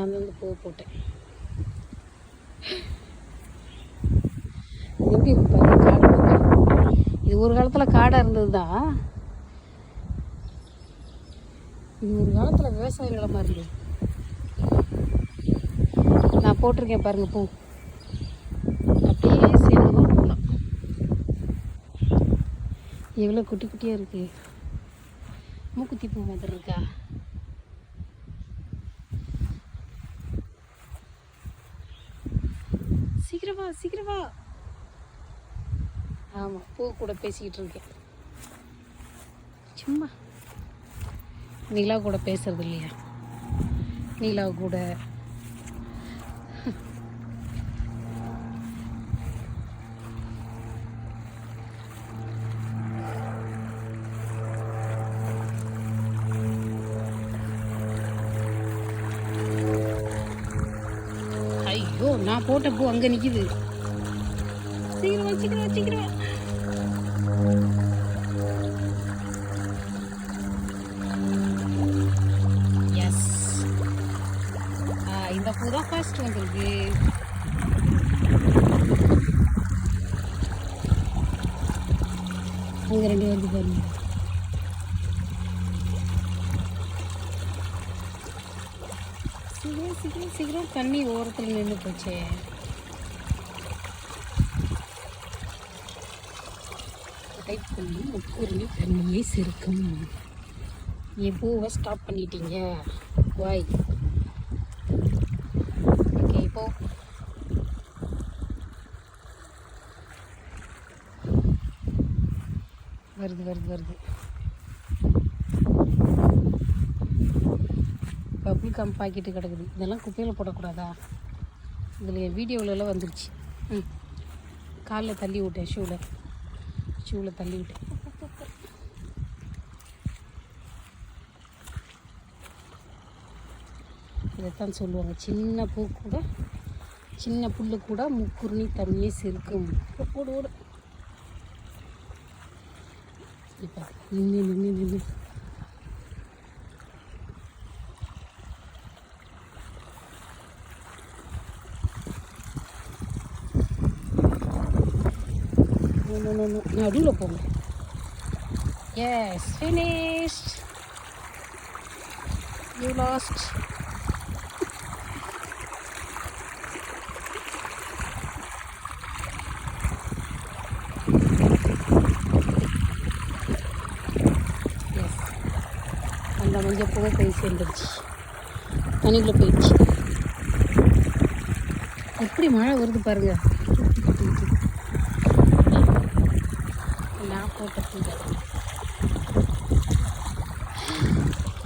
நான் வந்து பூ போட்டேன். எப்படி இருக்கு காடு இது ஒரு காலத்தில் காடாக இருந்தது தான் இது ஒரு காலத்தில் விவசாய நிலமாக இருந்தது. நான் போட்டிருக்கேன் பாருங்க பூ. அப்படியே சேர்ந்து கூட போகலாம் எவ்வளோ குட்டி குட்டியாக இருக்கு. மூக்குத்தி பூ மாதிரி இருக்கா? சீக்கிரம் வா சீக்கிரம். வா ஆமாம் பூ கூட பேசிக்கிட்டு இருக்கேன். சும்மா. நிலா கூட பேசுறது இல்லையா? நிலா கூட. நான் போட்ட பூ அங்கே நிற்கிது சீக்கிரம் வா, சீக்கிரம் எஸ் இந்த பூ தான் ஃபர்ஸ்ட் வந்திருக்கு. அங்கே ரெண்டு வந்து பாருங்க. சீக்கிரம் சீக்கிரம் சீக்கிரம் தண்ணி ஓரத்தில் நின்று போச்சே. டைப் பண்ணி தண்ணியை தண்ணியே சிறுக்கும் என் பூவை ஸ்டாப் பண்ணிட்டீங்க. வாய் ஓகே இப்போ வருது வருது வருது. பப்ளிக் கம் பாக்கெட்டு கிடக்குது. இதெல்லாம் குப்பையில் போடக்கூடாதா? இதில் என் வீடியோவிலலாம் வந்துருச்சு. ம். காலில் தள்ளி விட்டேன் ஷூவில் ஷூவில் தள்ளி விட்டேன். இதைத்தான் சொல்லுவாங்க. சின்ன பூ கூட சின்ன புல்லு கூட முக்குருணி தண்ணியே செருக்கும். ஓடு ஓடு. இப்போ நின்று நின்று நின்று நடுவில் போங்க yes finished. You lost yes அந்த மஞ்சள் பூவை போய் சேர்ந்துருச்சு தண்ணிக்குள்ளே போயிடுச்சு. எப்படி மழை வருது பாருங்க நான் போட்ட பூ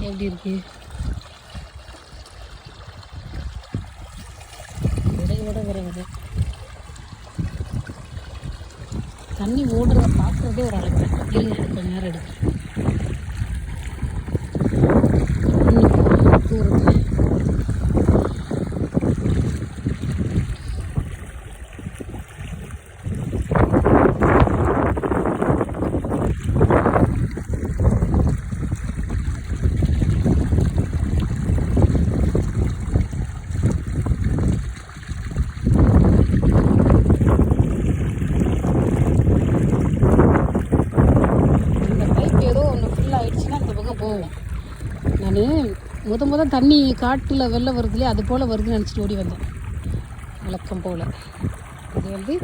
எப்படி இருக்கு? விடையோட வருவது. தண்ணி ஓடுறத பார்க்குறதே ஒரு அழகு கீழே கொஞ்ச நேரம் எடுக்கும் நான் முத முத தண்ணி காட்டில் வெளில வருது இல்லையா அது போல் வருதுன்னு நினச்சிட்டு ஓடி வந்தேன். வழக்கம் போல். இது வந்து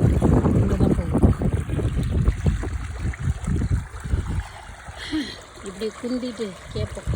இங்கே தான் போகும் இப்படி குந்திட்டு கேட்போம்.